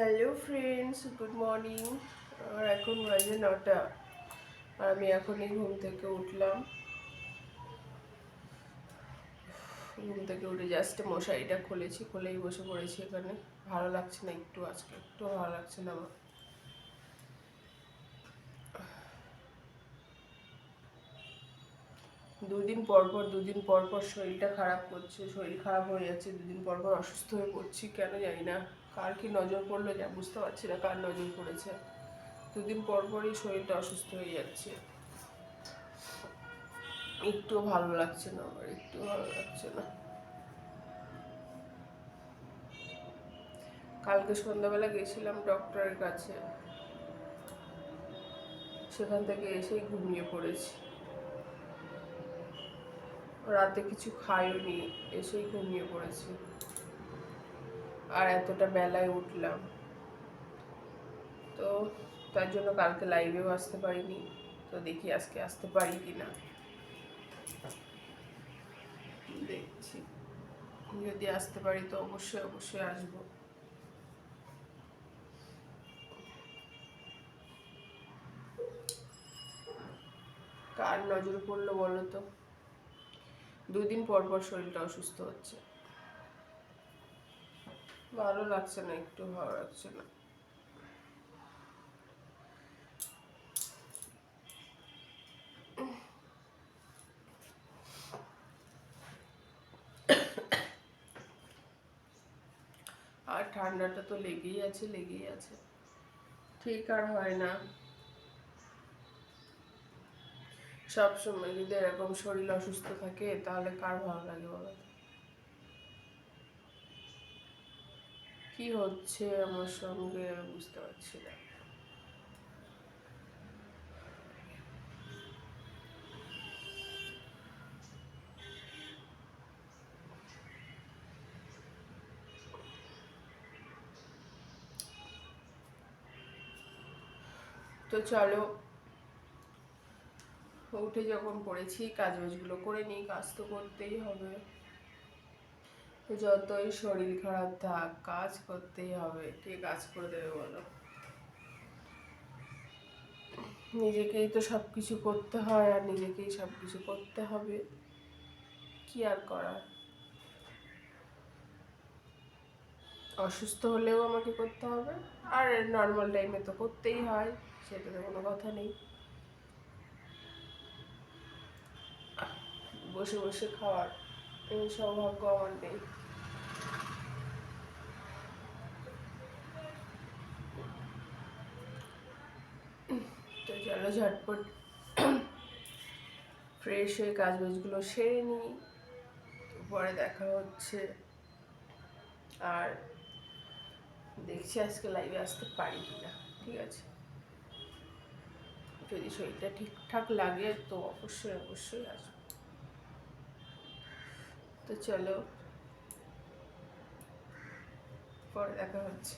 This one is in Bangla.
হ্যালো ফ্রেন্ডস গুড মর্নিং আর এখন বাজে নটা। আর আমি এখনই ঘুম থেকে উঠলাম। ঘুম থেকে উঠে জাস্ট মশারিটা খুলেছি, খুলেই বসে পড়েছি এখানে। ভালো লাগছে না একটু আজকে, একটু ভালো লাগছে না আমার। দুদিন পর পর, দুদিন পর পর শরীরটা খারাপ করছে, শরীর খারাপ হয়ে যাচ্ছে, দুদিন পর পর অসুস্থ হয়ে পড়ছি, কেন জানি না। কার কি নজর পড়ল যা বুঝতে পারছি না, কার নজর পড়েছে। দুদিন পর পরই শরীরটা অসুস্থ হয়ে যাচ্ছে। একটু ভালো লাগছে না আমার, একটু ভালো লাগছে না। কালকে সন্ধ্যাবেলা গেছিলাম ডক্টরের কাছে। সেখান থেকে এসেই ঘুমিয়ে পড়েছি। রাতে কিছু খাইনি এসেই ঘুমিয়ে পড়েছি। আর এতটা বেলায় উঠলাম। তো তার জন্য কালকে লাইভেও আসতে পারিনি। তো দেখি আজকে আসতে পারি কি না দেখছি। যদি আসতে পারি তো অবশ্যই অবশ্যই আসব। কার নজরে পড়ল বলো তো দুদিন পর পর শরীরটা অসুস্থ হচ্ছে। ভালো লাগছে না, একটু ভালো লাগছে না। আর ঠান্ডাটা তো লেগেই আছে লেগেই আছে। ঠিক আর হয় না। সবসময় যদি এরকম শরীর অসুস্থ থাকে, তাহলে কার ভালো লাগে বলো কি হচ্ছে আমার সঙ্গে বুঝতে পারছি না। তো চলো, উঠে যখন পড়েছি কাজ বাজগুলো করে নিই, কাজ তো করতেই হবে। যতই শরীর খারাপ থাক, কাজ করতেই হবে। কে কাজ করে দেবে বলো? নিজেকেই তো সব কিছু করতে হয় আর নিজেকেই সব কিছু করতে হবে। কি আর করার? অসুস্থ হলেও আমাকে করতে হবে। আর নর্মাল টাইমে তো করতেই হয় সেটাতে কোনো কথা নেই। বসে বসে খাওয়ার। এই সৌভাগ্য আমার নেই তো চলো ঝটপট ফ্রেশ হয়ে কাজ বাজগুলো সেরে নিই। পরে দেখা হচ্ছে। আর দেখছি আজকে লাইভে আসতে পারি কিনা, ঠিক আছে? যদি শরীরটা ঠিকঠাক লাগে তো অবশ্যই অবশ্যই আসব। তো চলো পরে দেখা হচ্ছে।